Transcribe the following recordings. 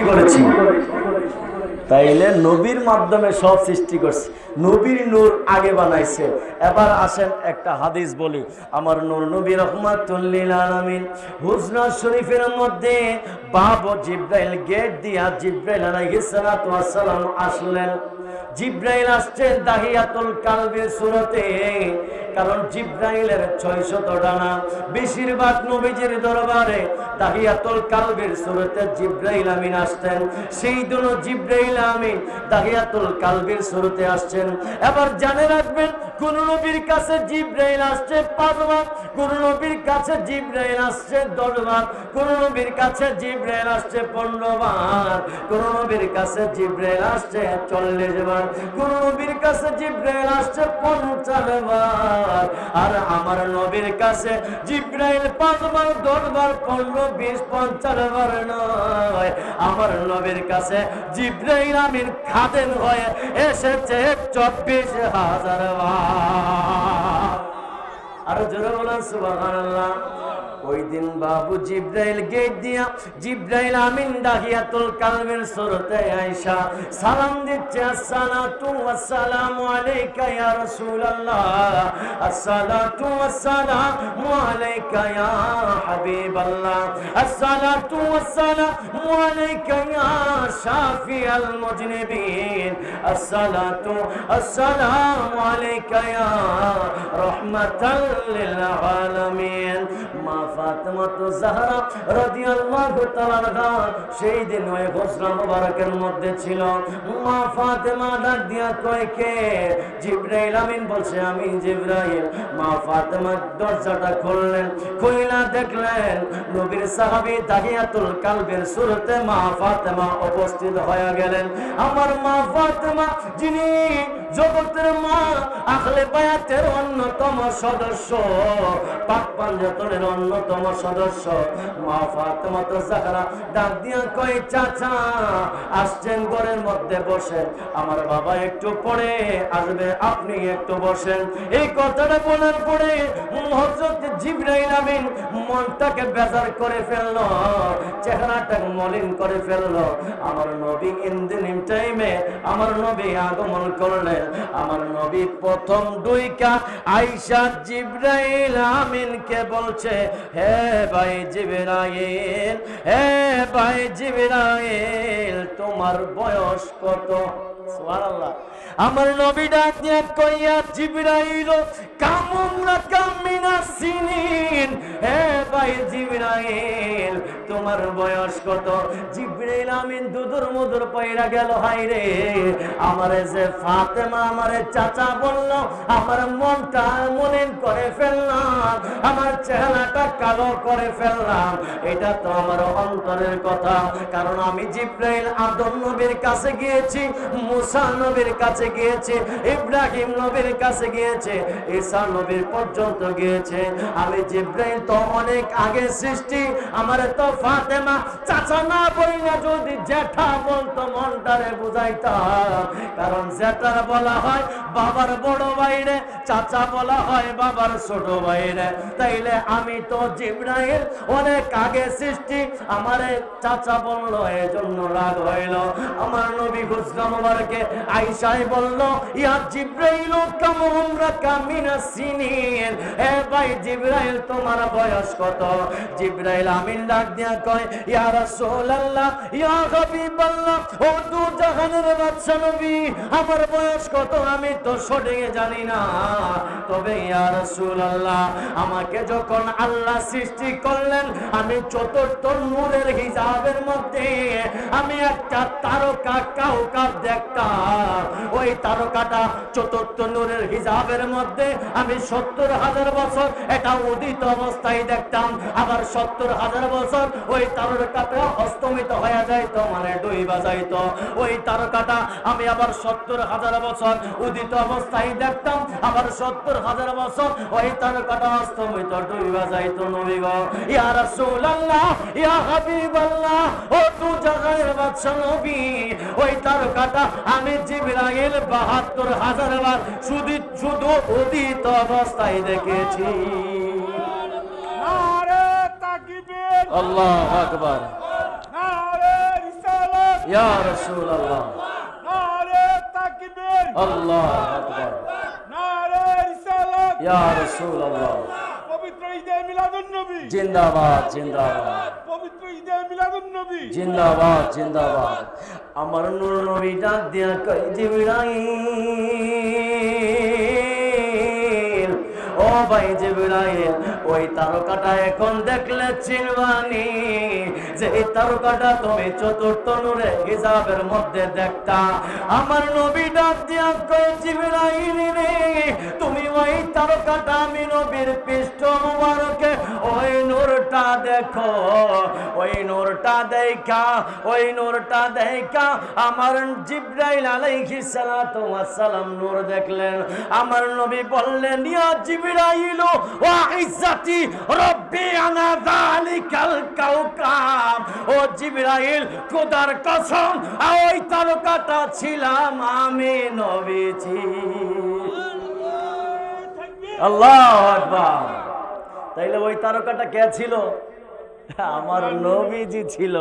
করেছি। তাইলে নবীর মাধ্যমে সব সৃষ্টি করছে। নবীর নূর আগে বানাইছে। এবার আসেন একটা হাদিস বলি। আমার নূর নবী রহমাতুল্লিল আলামিন হুজনা শরীফের মধ্যে বাব জিব্রাইল গেট দিয়া জিব্রাইল আলাইহিস সালাম আসলেন। জিব্রাইল আসছেন দাহিয়াতুল কালবের সুরতে। কারণ জিব্রাইলের ছয়শত ডানা বেশিরভাগ নবীজির দরবারে দাহিয়াতুল কালবের সুরতে জিব্রাইল আমিন আসতেন সেই দিন জিব্রাইল আমিন দাহিয়াতুল কালবের সুরতে আসছেন। এবার জানে রাখবেন, কোন নবীর কাছে জিব্রাইল আসছে পাঁচবার, কোন নবীর কাছে জিব্রাইল আসছে দশবার, কোন নবীর কাছে জিব্রাইল আসছে পনেরো বার, কোন নবীর কাছে জিব্রাইল আসছে চল্লিশ বার কোন নবীর কাছে জিব্রাইল আসছে পঞ্চাশ বার। আর আমার নবীর কাছে জিব্রাইল পাঁচবার, দশবার, পনেরো, বিশ, পঞ্চাশ বার নয়। আমার নবীর কাছে জিব্রাইল আমির খাদেম হয়ে এসেছে চব্বিশ হাজার বার। আরও জোরে বলেন, সুবহানাল্লাহ। ওই দিন বাবু জিব্রাইল গেট দিয়া জিব্রাইল আমিন দাহিয়াতুল কালবের সুরতে আয়েশা সালাম দিচ্ছে, আসসালাতু ওয়াসসালামু আলাইকা ইয়া রাসূলুল্লাহ আসসালাতু ওয়াসসালামু আলাইকা ইয়া হাবিবাল্লাহ আসসালাতু ওয়াসসালামু আলাইকা ইয়া শাফিআল মুজনিবিন আসসালাতু আসসালামু আলাইকা ইয়া রাহমাতাল লিল আলামিন মা ফাতেমা তো জাহরা রাদিয়াল্লাহু তাআলা সেই দিন ওই মধ্যে ছিল। মা ফাতেমা ডাক দিয়া আমিন বলছে, আমি মা ফাতেমা দরজাটা খুললেন, খুইলা দেখলেন নবীর সাহাবী তাহিয়াতুল কালবের সুরতে মা ফাতেমা উপস্থিত হয়ে গেলেন। আমার মা ফাতেমা, যিনি জগতের মা, আখলে বায়াতের অন্যতম সদস্য, পাক পাঞ্জাতনের অন্যতম সদস্য। মা ফাতেমা তো জাহরা, ডাক দিয়া কয়, চাচা, আসছেন ঘরের মধ্যে, বসেন। আমার বাবা একটু পরে আসবে, আপনি একটু বসেন। এই কথাটা বলার পরে হযরত জিবরাইল আমিন মনটাকে বেজার করে ফেলল চেহারাটাকে মলিন করে ফেলল। আমার নবী ইন্দিনিম টাইমে আমার নবী আগমন করলেন। আমার নবী প্রথম দুইকা আইসা জিব্রাইল আমিনকে বলছে, হে ভাই জিব্রাইল, হে ভাই জিব্রাইল, তোমার বয়স কত? আমার নবী ডাক দিয়া কইয়া জিব্রাইল কামুমরা কামিনা সিনিন? হে ভাই জিব্রাইল, তোমার বয়স কত? জিব্রাইল আমিন দুদুর মুদুর পয়রা গেল হাই রে, আমারে যে ফাতেমা, আমারে চাচা বলল, আমার মনটা মলিন করে ফেললাম, আমার চেহারাটা কালো করে ফেললাম। এটা তো আমার অন্তরের কথা, কারণ আমি জিব্রাইল আদম নবীর কাছে গিয়েছি মুসা নবীর কাছে গিয়েছে, ইব্রাহিম নবীর কাছে গিয়েছে, ঈসা নবীর পর্যন্ত গিয়েছে। আমি জিব্রাইল তো অনেক আগে সৃষ্টি, আমার তো ফাতেমা, চাচা না বইনা যদি জ্যাঠা বলতো মনটারে বুঝাইতাম। কারণ জ্যাঠার বলা হয়, বাবার বড় বাইরে চাচা বলা হয়, বাবার ছোট বাইরে তাইলে আমি তো জিব্রাইল অনেক আগে সৃষ্টি, আমারে চাচা বলল, এজন্য রাগ হইল। আমার নবী হুজরা মুবারকে আইসাই বলল, ইয়া জিব্রাইল কামুমরা কামিনা সিনিন। এ ভাই জিব্রাইল, তোমার বয়স কত? জিব্রাইল আমিন ডাক দিয়া কয়, ইয়া রাসূলুল্লাহ, ইয়া হাবিবাল্লাহ, ও দু জাহানের বাদশা নবী, আমার বয়স কত আমি তো সঠিক জানি না। তবে ইয়া রাসূলুল্লাহ, আমাকে যখন আল্লাহ সৃষ্টি করলেন, আমি চতুর্থ নূরের হিজাবের মধ্যে, আমি একটা তারকা কাউকাব দেখতাম ওই তারকাটা চতুর্থ নূরের হিজাবের মধ্যে আমি সত্তর হাজার বছর এটা উদিত অবস্থায় দেখতাম। আবার সত্তর হাজার বছর ওই তারকাটা অস্তমিত হয়ে যাইতো মানে দুই বাজাইতো ওই তারকাটা আমি আবার সত্তর হাজার বছর উদিত অবস্থায় দেখতাম। আবার সত্তর হাজার বছর ওই তারকাটা অস্তমিত দুই বাজাইতো নবী গো। ইয়া রাসূলুল্লাহ, ইয়া হাবিবাল্লাহ, ও তু জাগায়ের বাদশা নবী। ওই তারকাটা আমি জিবরাইল বাহাত্তর হাজার বার শুধু শুধু উদিত অবস্থায় দেখেছি। আল্লাহ আকবার। ইয়া রাসূলুল্লাহ। নারে তাকবীর। আল্লাহু আকবার। নারে রিসালাত। ইয়া রাসূলুল্লাহ। পবিত্র ঈদে মিলাদুন নবী জিন্দাবাদ জিন্দাবাদ। পবিত্র ঈদে মিলাদুন নবী জিন্দাবাদ জিন্দাবাদ। আমার নূর নবী ডাক দিয়া কই জিবরাইল। ভাই জিবরাইল, ওই তারকাটা এখন দেখলে চিনবানি। যে এই তারকাটা তুমি চতুর্থ নূরে হিজাবের মধ্যে দেখতা। আমার নবী ডাক দিয়া জিবরাইল রে, তুমি ওই তারকাটা আমি নবীর পৃষ্ঠ মুবারকে, ওই নূরটা দেখো, ওই নূরটা দেখা, ওই নূরটা দেখা। আমার জিব্রাইল আলাইহিস সালাম নূর দেখলেন। আমার নবী বললেন, ইয়া জিব্রাইল ওয়া ইজ্জাতি রব্বি আনা যালিকাল কাওকাব ও জিব্রাইল, খোদার কসম, ওই তারকাটা ছিলাম আমি নবীজি। আল্লাহ আকবার। তাইলে ওই তারকাটা কে ছিল? আমার নবীজি ছিল।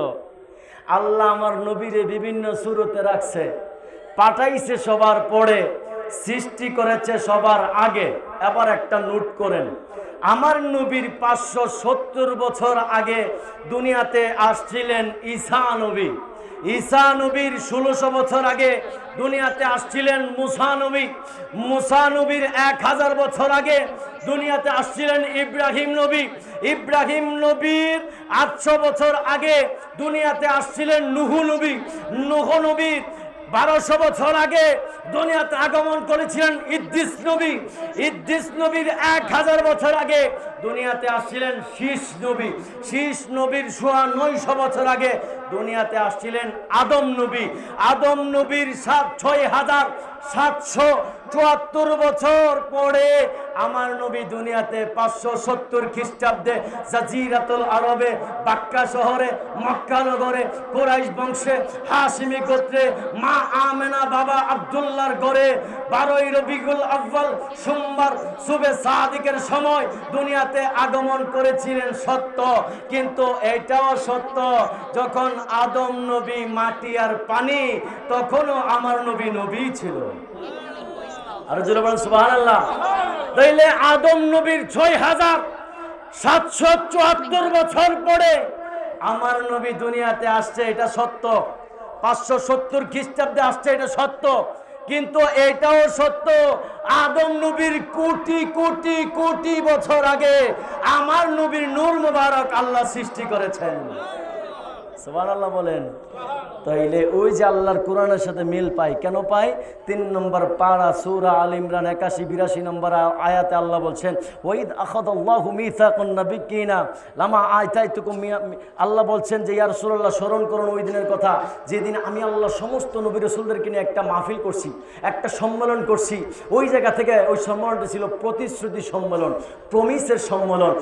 আল্লাহ আমার নবীরে বিভিন্ন সুরতে রাখছে, পাঠাইছে সবার পরে, সৃষ্টি করেছে সবার আগে। এবার একটা নোট করেন। আমার নবীর পাঁচশো সত্তর বছর আগে দুনিয়াতে আসছিলেন ঈসা নবী। ঈসা নবীর ষোলোশো বছর আগে দুনিয়াতে আসছিলেন মুসা নবী। মুসা নবীর এক হাজার বছর আগে দুনিয়াতে আসছিলেন ইব্রাহিম নবী। ইব্রাহিম নবীর আটশো বছর আগে দুনিয়াতে আসছিলেন নুহু নবী। নুহ নবীর বারোশো বছর আগে দুনিয়াতে আগমন করেছিলেন ইদ্দিস নবী। ইদ্দিস নবীর এক হাজার বছর আগে দুনিয়াতে আসছিলেন শীষ নবী। শীষ নবীর সোয়া নয়শো বছর আগে দুনিয়াতে আসছিলেন আদম নবী। আদম নবীর সাত ছয় হাজার সাতশো চুয়াত্তর বছর পরে আমার নবী দুনিয়াতে পাঁচশো সত্তর খ্রিস্টাব্দে জাজিরাতুল আরবে বাক্কা শহরে, মক্কা নগরে, কোরাইশ বংশে হাসিমি গোত্রে, মা আমেনা বাবা আব্দুল্লাহর গড়ে বারোই রবিগুল আব্বাল সোমবার, শুভে সাদিকের সময় দুনিয়াতে আগমন করেছিলেন সত্য। কিন্তু এটাও সত্য, যখন আদম নবী মাটি আর পানি, তখনও আমার নবী নবী ছিল। আর জোরে বলেন, সুবহানাল্লাহ। তাইলে আদম নবীর ছয় হাজার সাতশো চুয়াত্তর বছর পরে আমার নবী দুনিয়াতে আসছে, এটা সত্য। পাঁচশো সত্তর খ্রিস্টাব্দে আসছে, এটা সত্য। কিন্তু এটাও সত্য আদম নবীর কোটি কোটি কোটি বছর আগে আমার নবীর নূর মুবারক আল্লাহ সৃষ্টি করেছেন। সুবহানাল্লাহ বলেন। তাইলে ওই যে আল্লাহর কোরআনের সাথে মিল পাই কেন পাই তিন নম্বর পাড়া সুরা আল ইমরান একাশি, বিরাশি নম্বর আয়াতে আল্লাহ বলছেন ওইদ নাবিয়িনা লামা আইতাইতুকুম মিয়া- আল্লাহ বলছেন যে, ইয়া রাসূলুল্লাহ, স্মরণ করুন ওই দিনের কথা। যেদিন আমি আল্লাহ সমস্ত নবী রাসূলদেরকে নিয়ে একটা মাহফিল করছি, একটা সম্মেলন করছি, ওই জায়গা থেকে ওই সম্মেলনটা ছিল প্রতিশ্রুতি সম্মেলন, প্রমিসের সম্মেলন।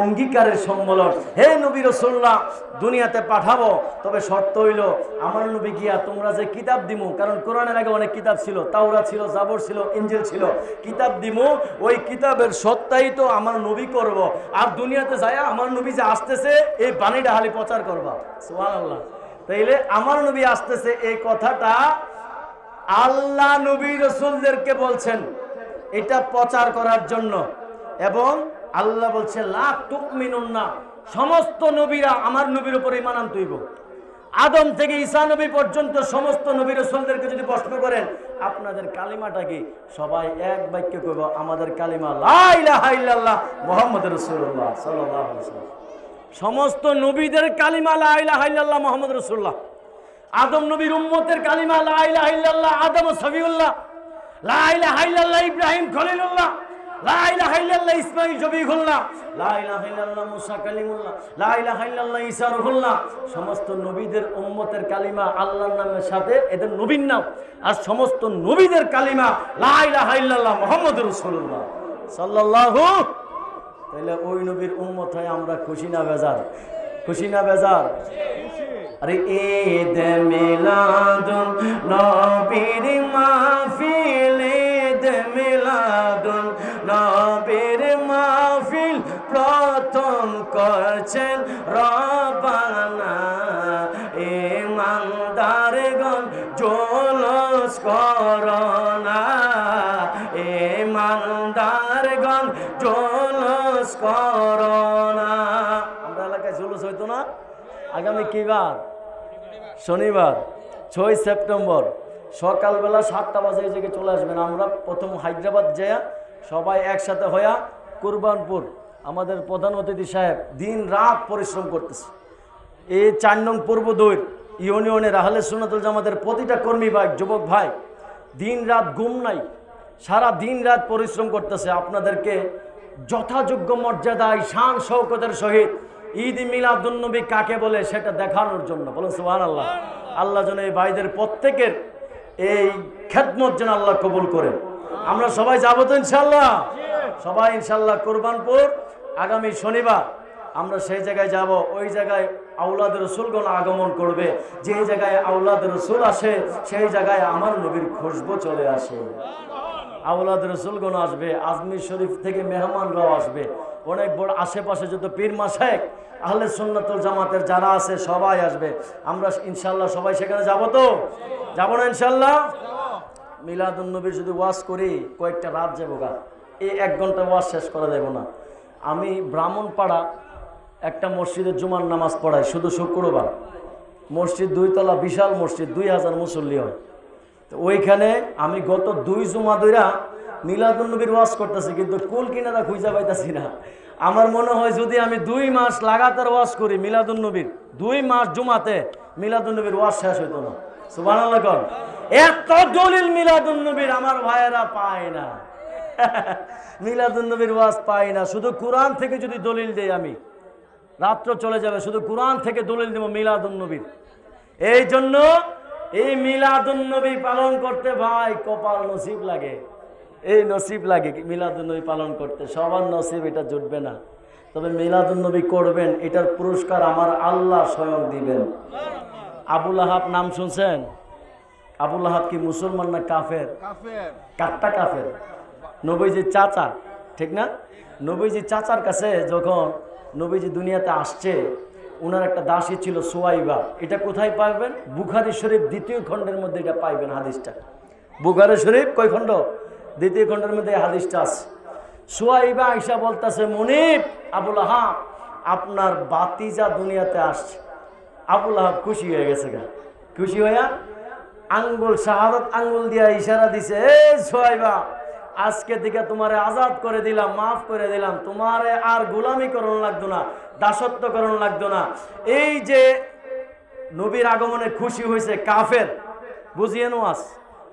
অঙ্গীকারের সম্মেলন হে নবী রসুল্লাহ দুনিয়াতে পাঠাবো। তবে শর্ত হইল, আমার নবী গিয়া তোমরা যে কিতাব দিমু, কারণ কোরআনের আগে অনেক কিতাব ছিল তাওরা ছিল, জাবর ছিল ইঞ্জিল ছিল। কিতাব দিমু, ওই কিতাবের সত্যায়িত আমার নবী করব। আর দুনিয়াতে যায় আমার নবী যে আসতেছে, এই বাণীটা হালি প্রচার করবা। সোহান আল্লাহ তাইলে আমার নবী আসতেছে, এই কথাটা আল্লাহ নবী রসুলদেরকে বলছেন। এটা প্রচার করার জন্য। এবং আল্লাহ বলছে লাখ তুকমিনুন না সমস্ত নবীরা আমার নবীর উপর ইমান আনতইব আদম থেকে ঈসা নবী পর্যন্ত সমস্ত নবী রসুলদেরকে যদি প্রশ্ন করেন, আপনাদের কালিমাটা কি? সবাই এক বাক্য কইব, আমাদের কালিমা লা ইলাহা ইল্লাল্লাহ মুহাম্মদ আলাইহি ওয়াসাল্লাম। সমস্ত নবীদের কালিমা লা ইলাহা ইল্লাল্লাহ মুহাম্মদ রাসূলুল্লাহ। আদম নবীর উম্মতের কালিমা লা ইলাহা ইল্লাল্লাহ, আদম সফিউল্লাহ। লা ইলাহা ইল্লাল্লাহ ইব্রাহিম খলিলুল্লাহ। সমস্ত নবীদের উম্মতের কালিমা আল্লাহর নামের সাথে এদের নবীর নাম। আর সমস্ত নবীদের কালিমা লা ইলাহা ইল্লাল্লাহ মুহাম্মদুর সাল্লাল্লাহু তাহলে ওই নবীর উম্মত হয় আমরা খুশি না বেজার? খুশি না বেজার? আরে ঈদ মিলাদুন নবীর মাহফিল ঈদ মিলাদুন নবীর মাহফিল প্রথম করছেন রবানা। ইমান মালদারগণ জোলস করোনা এ মালদারগণ জোলস করোনা আমরা এলাকায় জুলুস হইতো না? আগামী কি বার? শনিবার, ছয় সেপ্টেম্বর। সকালবেলা সাতটা বাজে এই চলে আসবেন। আমরা প্রথম হায়দ্রাবাদ যেয়া সবাই একসাথে হইয়া কুরবানপুর আমাদের প্রধান অতিথি সাহেব দিন রাত পরিশ্রম করতেছে। এই চার নং পূর্ব দৈর ইউনিয়নের আহলে সুনাতুল জামাতের প্রতিটা কর্মী ভাই, যুবক ভাই, দিন রাত ঘুম নাই, সারা দিন রাত পরিশ্রম করতেছে। আপনাদেরকে যথাযোগ্য মর্যাদায় শান শৌকতের সহিত ঈদ মিলাদুন্নবী কাকে বলে সেটা দেখানোর জন্য। বলুন সুহান আল্লাহ আল্লাহ যেন এই ভাইদের প্রত্যেকের এই খেদমত যেন আল্লাহ কবুল করে আমরা সবাই যাব তো ইনশাল্লাহ সবাই ইনশাল্লাহ কোরবানপুর আগামী শনিবার আমরা সেই জায়গায় যাব। ওই জায়গায় আউলাদ রসুলগণ আগমন করবে। যে জায়গায় আউলাদ রসুল আসে, সেই জায়গায় আমার নবীর খুশবু চলে আসে। আউলাদ রসুলগণ আসবে আজমির শরীফ থেকে মেহমানরাও আসবে। অনেক বড় আশেপাশে যত পীর মাসায়েক আহলে সুন্নাতুল জামাতের যারা আছে, সবাই আসবে। আমরা ইনশাল্লাহ সবাই সেখানে যাব তো? যাব না ইনশাল্লাহ মিলাদুন্নবীর যদি ওয়াশ করি, কয়েকটা রাত যাব গা। এই এক ঘণ্টা ওয়াশ শেষ করা যাবে না। আমি ব্রাহ্মণপাড়া একটা মসজিদের জুমার নামাজ পড়াই, শুধু শুক্রবার। মসজিদ দুইতলা, বিশাল মসজিদ, দুই হাজার মুসল্লি হয়। তো ওইখানে আমি গত দুই জুমা দইরা মিলাদুন্নবীর ওয়াজ করতেছি, কিন্তু কুল কিনারা খুঁজা পাইতাছি না। আমার মনে হয় যদি আমি দুই মাস লাগাতার ওয়াজ করি মিলাদুন্নবীর, দুই মাস জুমাতে মিলাদুন্নবীর ওয়াজ শেষ হইতো না। কর এত দলিল মিলাদুন্নবীর আমার ভাইয়েরা পায় না। মিলাদুন্নবীর ওয়াজ পায় না। শুধু কোরআন থেকে যদি দলিল দেই আমি, রাত্র চলে যাবে, শুধু কোরআন থেকে দলিল দেব মিলাদুন্নবীর। এই জন্য এই মিলাদুন্নবী পালন করতে ভাই কপাল নসিব লাগে। এই নসিব লাগে মিলাদুন্নবী পালন করতে। সবার নসিব, এটা জুটবে না। তবে মিলাদুন্নবী করবেন, এটার পুরস্কার আমার আল্লাহ স্বয়ং দিবেন। আবুল আহাব নাম শুনছেন? আবুল আহাব কি মুসলমান না কাফের? কাট্টা কাফের। নবীজি চাচা ঠিক না? নবীজি চাচার কাছে যখন নবীজি দুনিয়াতে আসছে ওনার একটা দাসী ছিল সোয়াইবা। এটা কোথায় পাইবেন বুখারি শরীফ দ্বিতীয় খণ্ডের মধ্যে এটা পাইবেন হাদিসটা। বুখারি শরীফ কয় খণ্ড? দ্বিতীয় খণ্ডের মধ্যে হাদিসটা আছে। সোয়াইবা আইসা বলতেছে মনিব আবুল আহাব আপনার বাতিজা দুনিয়াতে আসছে। আবুল আহাব খুশি হয়ে গেছে গা। খুশি হইয়া আঙ্গুল, শাহাদত আঙ্গুল দিয়া ইশারা দিছে, এই আজকে থেকে তোমারে আজাদ করে দিলাম, মাফ করে দিলাম, তোমারে আর গোলামি করণ লাগতো না দাসত্ব করণ লাগতো না। এই যে নবীর আগমনে খুশি হয়েছে কাফের, বুঝিয়ে ওয়াজ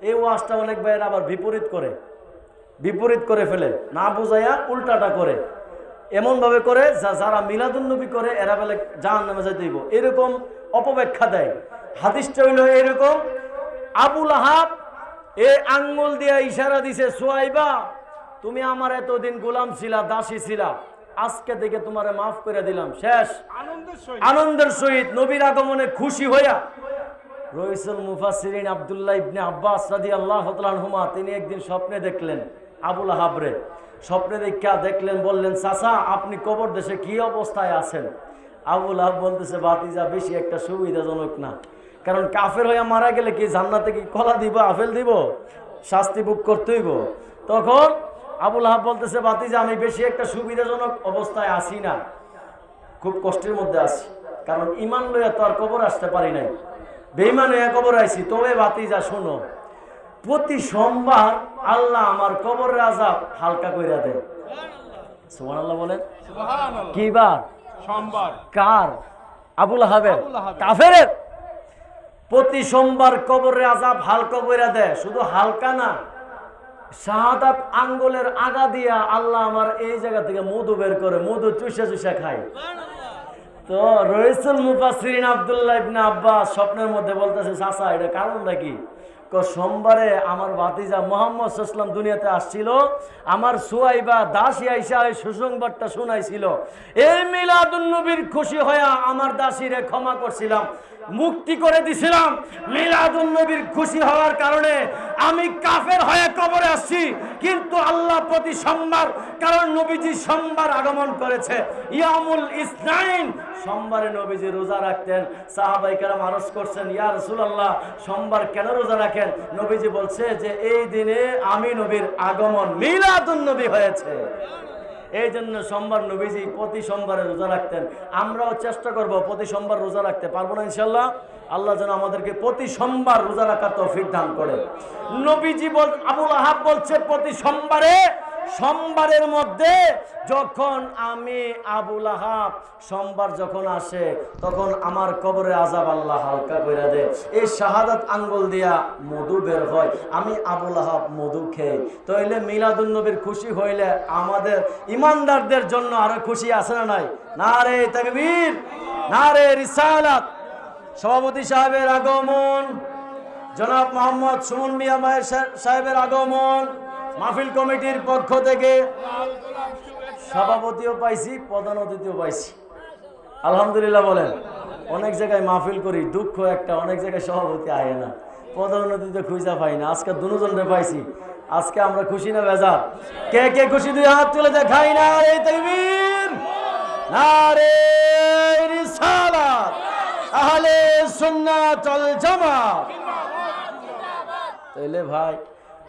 এই ওয়াজটা অনেক ভাইয়ের আবার বিপরীত করে বিপরীত করে ফেলে, না বুঝাইয়া উল্টাটা করে, এমনভাবে করে যা, যারা মিলাদুন্নবী করে, এরা বেলে জাহান নামে দিব এরকম অপব্যাখ্যা দেয়। হাদিসটা হইল এরকম আবুল আহাব এ আঙ্গুল দিয়া ইশারা দিছে সোয়াইবা তুমি আমার এতদিন গোলাম ছিলা দাসী ছিলা আজকে থেকে তোমারে মাফ করে দিলাম শেষ। আনন্দের সহিত। নবীর আগমনে খুশি হইয়া রইসুল মুফাসিরিন আব্দুল্লাহ ইবনে আব্বাস রাদি আল্লাহ হুমা তিনি একদিন স্বপ্নে দেখলেন আবুল হাবরে স্বপ্নে দেখা দেখলেন বললেন চাচা আপনি কবর দেশে কি অবস্থায় আছেন? আবুল হাব বলতেছে বাতিজা বেশি একটা সুবিধাজনক না। কারণ কাফের হইয়া মারা গেলে কি জান্নাতে কি কলা দিব আপেল দিব? শাস্তি বুক করতে হইব। তখন আবুল হাব বলতেছে বাতিজা আমি বেশি একটা সুবিধাজনক অবস্থায় আছি না। খুব কষ্টের মধ্যে আছি কারণ ইমান লইয়া তো আর কবর আসতে পারি নাই। বেইমান হইয়া কবর আইছি। তবে বাতি যা শোনো প্রতি সোমবার আল্লাহ আমার কবরের আজাব হালকা কইরা দেয় সুমান আল্লাহ বলেন। সুবহানাল্লাহ। কি বার? সোমবার। কার? আবুল হাবের কাফের প্রতি সোমবার কবরে আজাব হালকা কইরা দেয়। শুধু হালকা না, শাহাদাত আঙ্গুলের আগা দিয়া আল্লাহ আমার এই জায়গা থেকে মধু বের করে, মধু চুষা চুষা খায়। তো রইসুল মুফাসরিন আব্দুল্লাহ ইবনে আব্বাস স্বপ্নের মধ্যে বলতেছে, চাচা, এটা কারণটা কি? ক, সোমবারে আমার ভাতিজা মোহাম্মদ সাল্লাম দুনিয়াতে আসছিল, আমার সুয়াইবা দাসী আইসা এই সুসংবাদটা শোনাইছিল। এই মিলাদুন্নবীর খুশি হইয়া আমার দাসীরে ক্ষমা করছিলাম। মুক্তি করে দিছিলাম। মিলাদুন নবীর খুশি হওয়ার কারণে আমি কাফের হয়ে কবরে আসছি। কিন্তু আল্লাহ প্রতি সোমবার, কারণ নবীজি সোমবার আগমন করেছে। ইয়ামুল ইসনাইন, সোমবারে নবীজি রোজা রাখতেন। সাহাবাই কেরাম আরজ করছেন, ইয়া রাসূলুল্লাহ, সোমবার কেন রোজা রাখেন? নবীজি বলছে যে, এই দিনে আমি নবীর আগমন মিলাদুন নবী হয়েছে। এই জন্য সোমবার নবীজি প্রতি সোমবারে রোজা রাখতেন। আমরাও চেষ্টা করব প্রতি সোমবার রোজা রাখতে। পারব না ইনশাল্লাহ আল্লাহ যেন আমাদেরকে প্রতি সোমবার রোজা রাখার ফির দান করে। নবীজি বল আবুল আহাব বলছে, প্রতি সোমবারে সোমবারের মধ্যে যখন আমি আবুল আহাব সোমবার যখন আসে, তখন আমার কবরে আজাব আল্লাহ হালকা করে দে এই শাহাদাত আঙ্গুল দিয়া মধু বের হয়, আমি আবুল আহাব মধু খেয়ে। তাইলে মিলাদুন নবীর খুশি হইলে আমাদের ইমানদারদের জন্য আরও খুশি আছে না নাই? না রে তাকবীর না রে রিসালাত। সভাপতি সাহেবের আগমন, জনাব মোহাম্মদ সুমন মিয়া মায়ের সাহেবের আগমন। মাহফিল কমিটির পক্ষ থেকে সভাপতিও পাইছি, প্রধান অতিথিও পাইছি। আলহামদুলিল্লাহ বলেন, অনেক জায়গায় মাহফিল করি, দুঃখ একটা, অনেক জায়গায় সভাপতি আয় না। প্রধান অতিথি খুঁজা পাই না, আজকে দুজনরে পাইছি। আজকে আমরা খুশি না বেজা কে কে খুশি? দুই হাত তুলে দেখাই না রে তকবীর না রে রিসালাত, আহলে সুন্নাত ওয়াল জামাত। তাইলে ভাই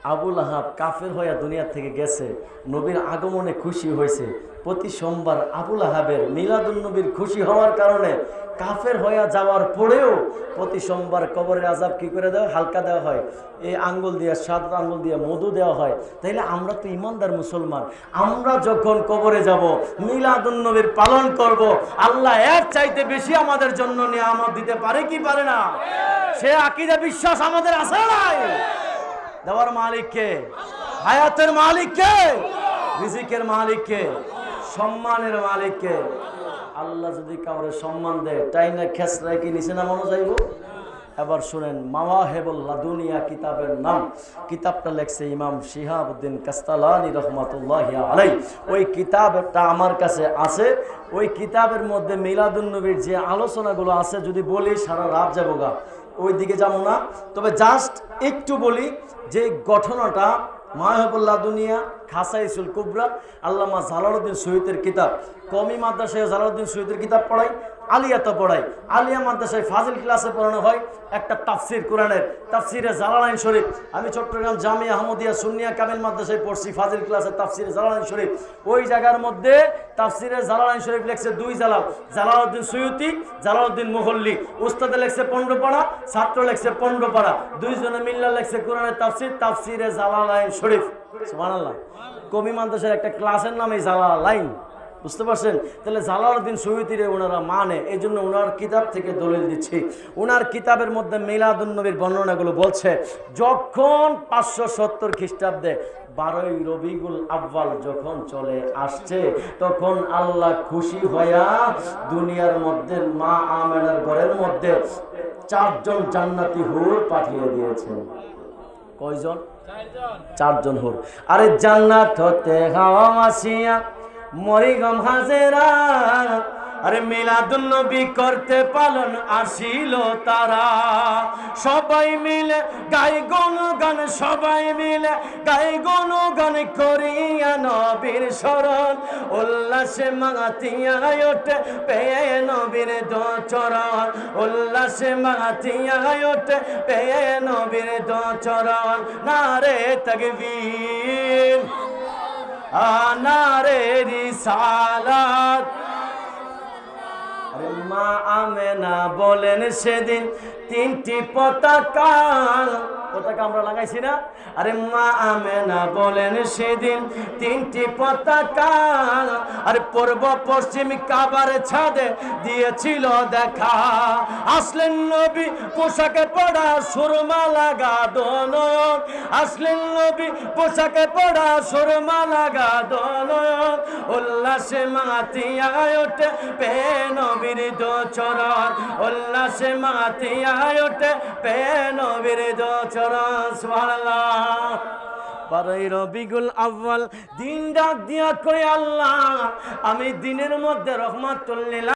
আবুল আহাব কাফের হইয়া দুনিয়া থেকে গেছে, নবীর আগমনে খুশি হয়েছে প্রতি সোমবার আবুল আহাবের মিলাদুল নবীর খুশি হওয়ার কারণে কাফের হইয়া যাওয়ার পরেও প্রতি সোমবার কবরের আজাব কি করে দেওয়া হালকা দেওয়া হয়। এই আঙ্গুল দিয়ে, সাত আঙ্গুল দিয়ে মধু দেওয়া হয়। তাইলে আমরা তো ইমানদার মুসলমান। আমরা যখন কবরে যাব মিলাদুল নবীর পালন করব, আল্লাহ এর চাইতে বেশি আমাদের জন্য নিয়ামত দিতে পারে কি পারে না? সে আকিদা বিশ্বাস আমাদের আছে নাই? দেওয়ার মালিক কে হায়াতের মালিক মালিককে, রিজিকের মালিককে, সম্মানের মালিক কে আল্লাহ যদি কাউরে সম্মান দেয় তাই না খেসরায় কি নিচে নামানো যাইব? এবার শুনেন মাওয়াহেবুল্লাহ দুনিয়া কিতাবের নাম। কিতাবটা লেখছে ইমাম শিহাবুদ্দিন কাস্তালানি রহমতুল্লাহ আলাই ওই কিতাবটা আমার কাছে আছে। ওই কিতাবের মধ্যে মিলাদুন্নবীর যে আলোচনাগুলো আছে, যদি বলি, সারা রাত যাব গা। ওই দিকে যাব না। তবে জাস্ট একটু বলি যে ঘটনাটা মায়াবুল্লাহ দুনিয়া খাসাইসুল কুবরা, আল্লামা জালালউদ্দিন শহীদের কিতাব। কমি মাদ্রাসায় জালালউদ্দিন শহীদের কিতাব পড়াই। আলিয়াতে পড়াই আলিয়া মাদ্রাসায় ফাজিল ক্লাসে পড়ানো হয় একটা তাফসির কোরআনের। তাফসিরে জালালাইন শরীফ। আমি চট্টগ্রাম জামিয়া আহমদিয়া সুন্নিয়া কামিল মাদ্রাসায় পড়ছি ফাজিল ক্লাসে তাফসিরে জালালাইন শরীফ। ওই জায়গার মধ্যে তাফসিরে জালালাইন শরীফ লেখছে দুই জালাল। Jalaluddin সৈয়দি Jalaluddin Mahalli. উস্তাদে লেখছে পণ্ডপাড়া, ছাত্র লেখছে পণ্ডপাড়া। দুইজনে মিল্লা লেখছে কোরআনের তাফসির, তাফসিরে জালালাইন শরীফ। সুবহানাল্লাহ। কমি মাদ্রাসার একটা ক্লাসের নামে জালালাইন। বুঝতে পারছেন? তাহলে জালালউদ্দিন সৈয়দিরে ওনারা মানে এই জন্য ওনার কিতাব থেকে দলিল দিচ্ছি। ওনার কিতাবের মধ্যে মিলাদুন্নবীর বর্ণনাগুলো বলছে, যখন পাঁচশো সত্তর খ্রিস্টাব্দে বারোই রবিগুল আব্বাল যখন চলে আসছে, তখন আল্লাহ খুশি হইয়া দুনিয়ার মধ্যে মা আমেনার ঘরের মধ্যে চারজন জান্নাতি হুর পাঠিয়ে দিয়েছেন। কয়জন? চারজন। হোর। আরে জান্নাত হতে হাওয়া আসিয়া মরিগম হাজেরা, আরে মিলাদুন নবী করতে পালন আসিল তারা। সবাই মিলে গাই গণ গান সবাই মিলে গাই গণ গান করিয়া নবীর শরণ। উল্লাসে মাতিয়া ওঠে, পেয়ে নবীর দোচরণ। উল্লাসে মাতিয়া ওঠে, পেয়ে নবীর দোচরণ। না রে তকবীর। আনারে রিসালাত। মা আমেনা বলেন সেদিন তিনটি পতাকা। পতাকা আমরা লাগাইছি না? আরে মা আমেনা বলেন সেদিন তিনটি পতাকা। আরে পূর্ব পশ্চিম কাবার ছাদে দিয়েছিল দেখা। আসলেন নবী পোশাকে পড়া সুরমা লাগা দনয়ন আসলেন নবী পোশাকে পড়া সুরমা লাগা দনয়ন উল্লাসে মাতিয়া ওঠে পে নবীর দোচরণ। উল্লাসে মাতিয়া ওঠে পে নবীর দোচরণ সুবহানাল্লাহ। বারোই রবিগুল আব্বাল দিন ডাক দিয়া কই আল্লাহ, আমি দিনের মধ্যে রহমাতুল্লিল